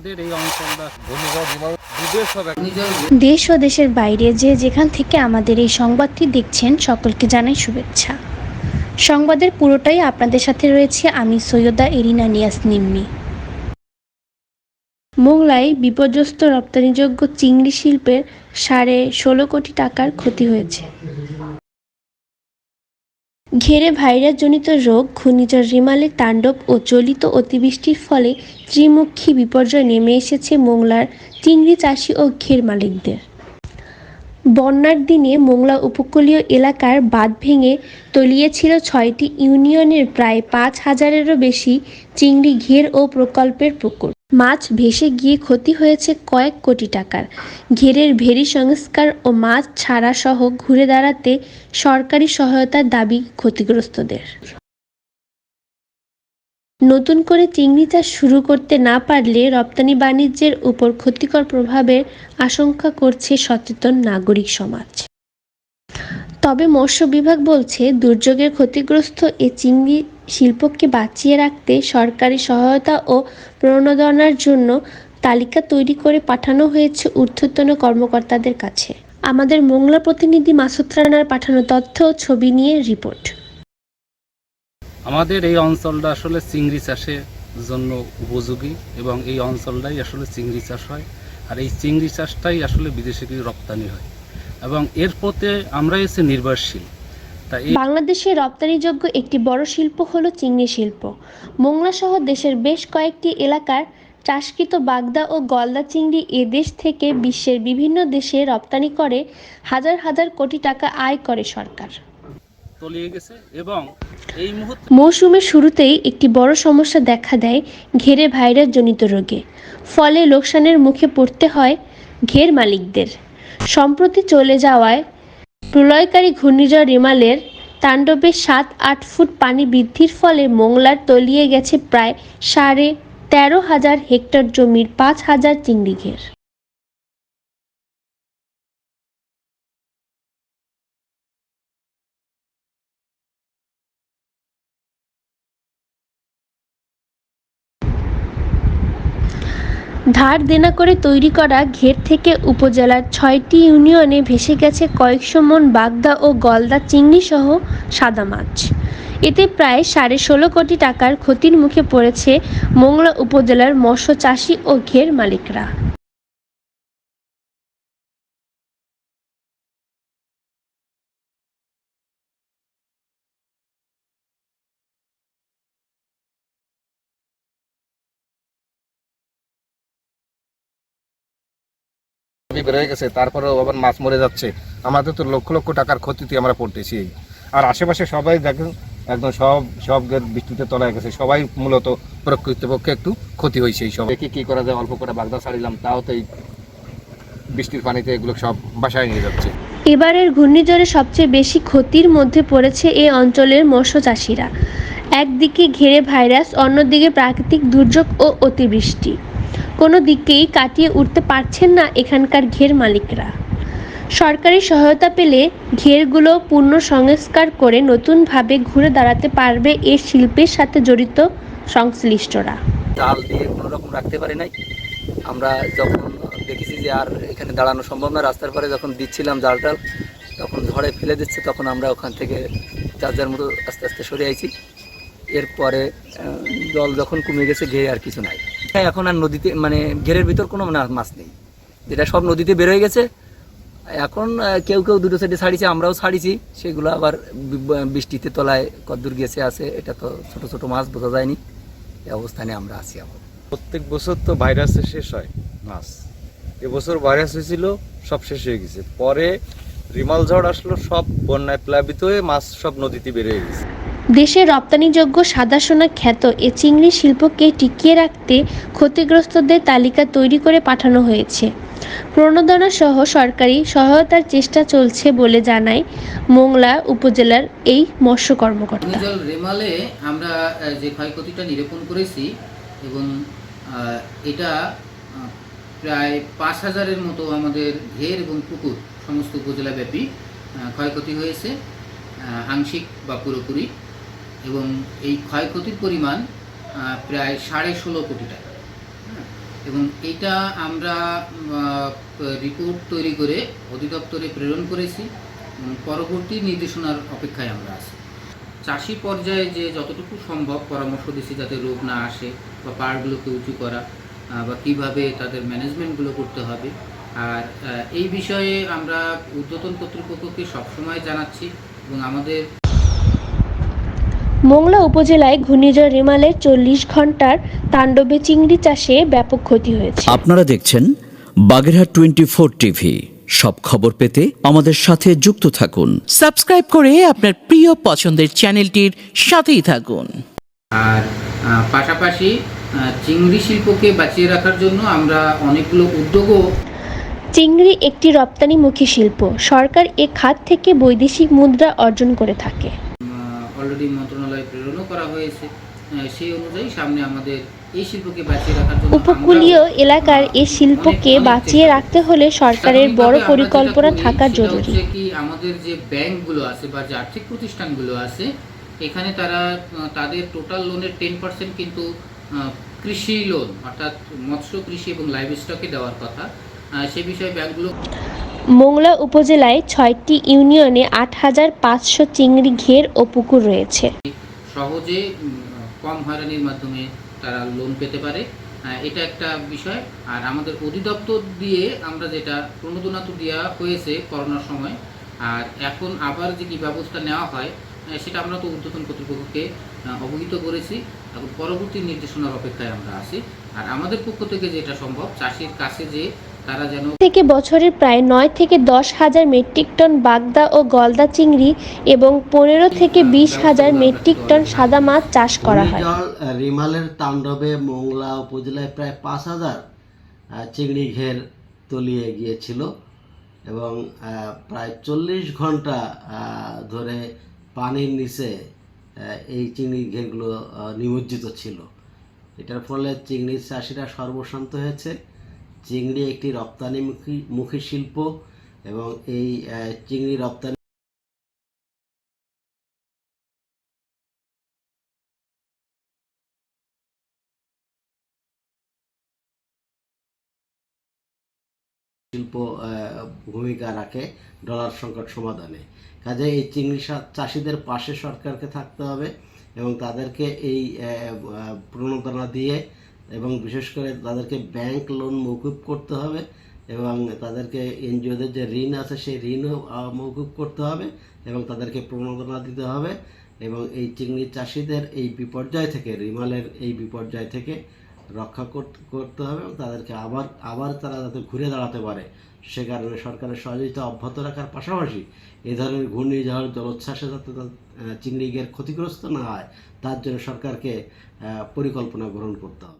আমাদের এই অঞ্চলটা। দেশ ও দেশের বাইরে যে যেখান থেকে আমাদের এই সংবাদটি দেখছেন সকলকে জানাই শুভেচ্ছা। সংবাদের পুরোটাই আপনাদের সাথে রয়েছে আমি সৈয়দা এরিনা নিয়াস নিম্মি। মোংলায় বিপর্যস্ত রপ্তানিযোগ্য চিংড়ি শিল্পের সাড়ে ষোলো কোটি টাকার ক্ষতি হয়েছে। ঘেরে ভাইরাসজনিত রোগ, ঘূর্ণিঝড় রিমালের তাণ্ডব ও চলিত অতিবৃষ্টির ফলে ত্রিমুখী বিপর্যয় নেমে এসেছে মোংলার চিংড়ি চাষি ও ঘের মালিকদের। বন্যার দিনে মোংলা উপকূলীয় এলাকার বাঁধ ভেঙে তলিয়েছিল ছয়টি ইউনিয়নের প্রায় পাঁচ হাজারেরও বেশি চিংড়ি ঘের ও প্রকল্পের পুকুর মাছ ভেসে গিয়ে ক্ষতি হয়েছে কয়েক কোটি টাকার। ঘেরের ভেরি সংস্কার ও মাছ ছাড়া সহ ঘুরে দাঁড়াতে সরকারি সহায়তার দাবি ক্ষতিগ্রস্তদের। নতুন করে চিংড়ি চাষ শুরু করতে না পারলে রপ্তানি বাণিজ্যের উপর ক্ষতিকর প্রভাবের আশঙ্কা করছে সচেতন নাগরিক সমাজ। তবে মৎস্য বিভাগ বলছে, দুর্যোগের ক্ষতিগ্রস্ত এ চিংড়ি শিল্পকে বাঁচিয়ে রাখতে সরকারি সহায়তা ও প্রণোদনার জন্য তালিকা তৈরি করে পাঠানো হয়েছে ঊর্ধ্বতন কর্মকর্তাদের কাছে। আমাদের মোংলা প্রতিনিধি মাসুদ রানার পাঠানো তথ্য ও ছবি নিয়ে রিপোর্ট। আমাদের এই অঞ্চলটা আসলে চিংড়ি চাষের জন্য উপযোগী এবং এই অঞ্চলটাই আসলে চিংড়ি চাষ হয়। আর এই চিংড়ি চাষটাই আসলে বিদেশে রপ্তানি হয়। এবং এর প্রতি আমরা এসে নির্ভরশীল। বাংলাদেশের রপ্তানিযোগ্য একটি বড় শিল্প হলো চিংড়ি শিল্প। মোংলা সহ দেশের বেশ কয়েকটি এলাকার চাষকৃত বাগদা ও গলদা চিংড়ি এ দেশ থেকে বিশ্বের বিভিন্ন দেশে রপ্তানি করে হাজার হাজার কোটি টাকা আয় করে সরকার। তলিয়ে গেছে এবং এই মুহূর্তে মৌসুমের শুরুতেই একটি বড় সমস্যা দেখা দেয় ঘেরে ভাইরাস জনিত রোগে। ফলে লোকসানের মুখে পড়তে হয় ঘের মালিকদের। সম্প্রতি চলে যাওয়ায় প্রলয়কারী ঘূর্ণিঝড় রিমালের তাণ্ডবে সাত আট ফুট পানি বৃদ্ধির ফলে মোংলার তলিয়ে গেছে প্রায় সাড়ে তেরো হাজার হেক্টর জমির পাঁচ হাজার চিংড়ি ধার দেনা করে তৈরি করা ঘের থেকে উপজেলার ছয়টি ইউনিয়নে ভেসে গেছে কয়েকশো মন বাগদা ও গলদা চিংড়ি সহ সাদা মাছ। এতে প্রায় সাড়ে ষোলো কোটি টাকার ক্ষতির মুখে পড়েছে মোংলা উপজেলার মৎস্য চাষি ও ঘের মালিকরা। বেড়ে গেছে, তারপরেও আবার মাছ মরে যাচ্ছে। আমাদের তো লক্ষ লক্ষ টাকার ক্ষতিতে আমরা পড়তেছি আর আশেপাশে সবাই দেখেন, একদম সব সব বৃষ্টিতে তলায় গেছে। সবাই মূলত প্রকৃতপক্ষে একটু ক্ষতি হয়েছে এই সব দেখি কি করা যায়, অল্প করে বাগদা ছাড়িলাম, তাও তো এই বৃষ্টির পানিতে এগুলো সব বাসায় নিয়ে যাচ্ছে। এবারের ঘূর্ণিঝড়ে সবচেয়ে বেশি ক্ষতির মধ্যে পড়েছে এ অঞ্চলের মৎস্য চাষিরা। একদিকে ঘেরে ভাইরাস, অন্যদিকে প্রাকৃতিক দুর্যোগ ও অতিবৃষ্টি। কোনো দিকেই কাটিয়ে উঠতে পারছেন না এখানকার ঘের মালিকরা। সরকারি সহায়তা পেলে ঘেরগুলো পূর্ণ সংস্কার করে নতুনভাবে ঘুরে দাঁড়াতে পারবে এ শিল্পের সাথে জড়িত সংশ্লিষ্টরা। জাল দিয়ে কোনো রকম রাখতে পারি নাই। আমরা যখন দেখেছি যে আর এখানে দাঁড়ানো সম্ভব না, রাস্তার পরে যখন দিচ্ছিলাম জাল টাল তখন ঝড়ে ফেলে দিচ্ছে, তখন আমরা ওখান থেকে যার যার মতো আস্তে আস্তে সরে আইছি। এরপরে জল যখন কমে গেছে ঘেয়ে আর কিছু নাই। এখন আর নদীতে মানে ঘেরের ভিতর কোনো মাছ নেই। যেটা সব নদীতে বের হয়ে গেছে। এখন কেউ কেউ দুটো সাইডে ছাড়িয়েছে, আমরাও ছাড়িছি সেগুলো আবার বৃষ্টিতে তলায় কদ্দূর গেছে, আছে। এটা তো ছোট ছোট মাছ, বোঝা যায়নি। এই অবস্থানে আমরা আছি এখন প্রত্যেক বছর তো ভাইরাসে শেষ হয় মাছ। এবছর ভাইরাস হয়েছিল, সব শেষ হয়ে গেছে। পরে রিমাল ঝড় আসলো, সব বন্যায় প্লাবিত হয়ে মাছ সব নদীতে বেরিয়ে গেছে। দেশের রপ্তানিযোগ্য সাদা সোনা খ্যাত এ চিংড়ি শিল্পকে টিকিয়ে রাখতে ক্ষতিগ্রস্তদের তালিকা তৈরি করে পাঠানো হয়েছে। প্রণোদনা সহ সরকারি সহায়তার চেষ্টা চলছে বলে জানায় মোংলা উপজেলার এই মৎস্য কর্মকর্তা। রেমালে আমরা যে ক্ষয়ক্ষতিটা নিরূপণ করেছি এবং এটা প্রায় পাঁচ হাজারের মতো আমাদের ঘের এবং পুকুর সমস্ত উপজেলাব্যাপী ক্ষয়ক্ষতি হয়েছে আংশিক বা পুরোপুরি। এবং এই ক্ষয়ক্ষতির পরিমাণ প্রায় সাড়ে ষোলো কোটি টাকা। হ্যাঁ। এবং এটা আমরা রিপোর্ট তৈরি করে অধিদপ্তরে প্রেরণ করেছি পরবর্তী নির্দেশনার অপেক্ষায় আমরা আছি। চাষি পর্যায়ে যে যতটুকু সম্ভব পরামর্শ দিচ্ছি যাতে রোগ না আসে বা পাড়গুলোকে উঁচু করা বা কীভাবে তাদের ম্যানেজমেন্টগুলো করতে হবে। আর এই বিষয়ে আমরা ঊর্ধ্বতন কর্তৃপক্ষকে সবসময় জানাচ্ছি এবং আমাদের মোংলা উপজেলায় ঘূর্ণিঝড় রিমালের চল্লিশ ঘণ্টার তাণ্ডবে চিংড়ি চাষে ব্যাপক ক্ষতি হয়েছে। আপনারা দেখছেন বাগেরহাট টোয়েন্টি ফোর টিভি। সব খবর পেতে আমাদের সাথে যুক্ত থাকুন। সাবস্ক্রাইব করে আপনার প্রিয় পছন্দের চ্যানেলটির সাথেই থাকুন। আর পাশাপাশি চিংড়ি শিল্পকে বাঁচিয়ে রাখার জন্য আমরা অনেকগুলো উদ্যোগও চিংড়ি একটি রপ্তানিমুখী শিল্প। সরকার এ খাত থেকে বৈদেশিক মুদ্রা অর্জন করে থাকে। অলরেডি মন্ত্রণালয়ে প্রেরণও করা হয়েছে। সেই অনুযায়ী সামনে আমাদের এই শিল্পকে বাঁচিয়ে রাখার জন্য উপকূলীয় এলাকার এই শিল্পকে বাঁচিয়ে রাখতে হলে সরকারের বড় পরিকল্পনা থাকা জরুরি। কি আমাদের যে ব্যাংকগুলো আছে বা যে আর্থিক প্রতিষ্ঠানগুলো আছে এখানে তারা তাদের টোটাল লোনের টেন পার্সেন্ট কিন্তু কৃষি লোন অর্থাৎ মৎস্য কৃষি এবং লাইভ স্টকে দেওয়ার কথা। সে বিষয়ে ব্যাংকগুলো মোংলা উপজেলায় ছয়টি ইউনিয়নে আট হাজার পাঁচশো চিংড়ি ঘের ও পুকুর রয়েছে। সহজে কম হয়রানির মাধ্যমে তারা লোন পেতে পারে। এটা একটা বিষয়। আর আমাদের অধিদপ্তর দিয়ে আমরা যেটা প্রণোদনা তো দেওয়া হয়েছে করোনার সময়, আর এখন আবার যে কি ব্যবস্থা নেওয়া হয় সেটা আমরা তো ঊর্ধ্বতন কর্তৃপক্ষকে অবহিত করেছি। এখন পরবর্তী নির্দেশনার অপেক্ষায় আমরা আছি। আর আমাদের পক্ষ থেকে যেটা সম্ভব, চাষির কাছে যে তারা যেন থেকে বছরে প্রায় নয় থেকে দশ হাজার মেট্রিক টন বাগদা ও গলদা চিংড়ি এবং পনেরো থেকে বিশ হাজার মেট্রিক টন সাদা মাছ চাষ করা হয়। রিমালের তাণ্ডবে মোংলা উপজেলায় প্রায় পাঁচ হাজার চিংড়ি ঘের তলিয়ে গিয়েছিল এবং প্রায় চল্লিশ ঘণ্টা ধরে পানির নিচে এই চিংড়ি ঘেরগুলো নিমজ্জিত ছিল। এটার ফলে চিংড়ি চাষিরা সর্বশান্ত হয়েছে। চিংড়ি একটি রপ্তানিমুখী, মুখী শিল্প এবং এই চিংড়ি রপ্তানি শিল্প ভূমিকা রাখে ডলার সংকট সমাধানে। কাজে এই চিংড়ি চাষিদের পাশে সরকারকে থাকতে হবে এবং তাদেরকে এই প্রণোদনা দিয়ে এবং বিশেষ করে তাদেরকে ব্যাংক লোন মৌকুব করতে হবে এবং তাদেরকে এনজিওদের যে ঋণ আছে সেই ঋণও মৌকুব করতে হবে এবং তাদেরকে প্রণোদনা দিতে হবে এবং এই চিংড়ি চাষিদের এই বিপর্যয় থেকে, রিমালের এই বিপর্যয় থেকে রক্ষা কর- করতে হবে এবং তাদেরকে আবার আবার তারা যাতে ঘুরে দাঁড়াতে পারে। সে কারণে সরকারের সহযোগিতা অব্যাহত রাখার পাশাপাশি এ ধরনের ঘূর্ণিঝড়, জলোচ্ছ্বাসে যাতে চিংড়ি ক্ষতিগ্রস্ত না হয়, তার জন্য সরকারকে পরিকল্পনা গ্রহণ করতে হবে।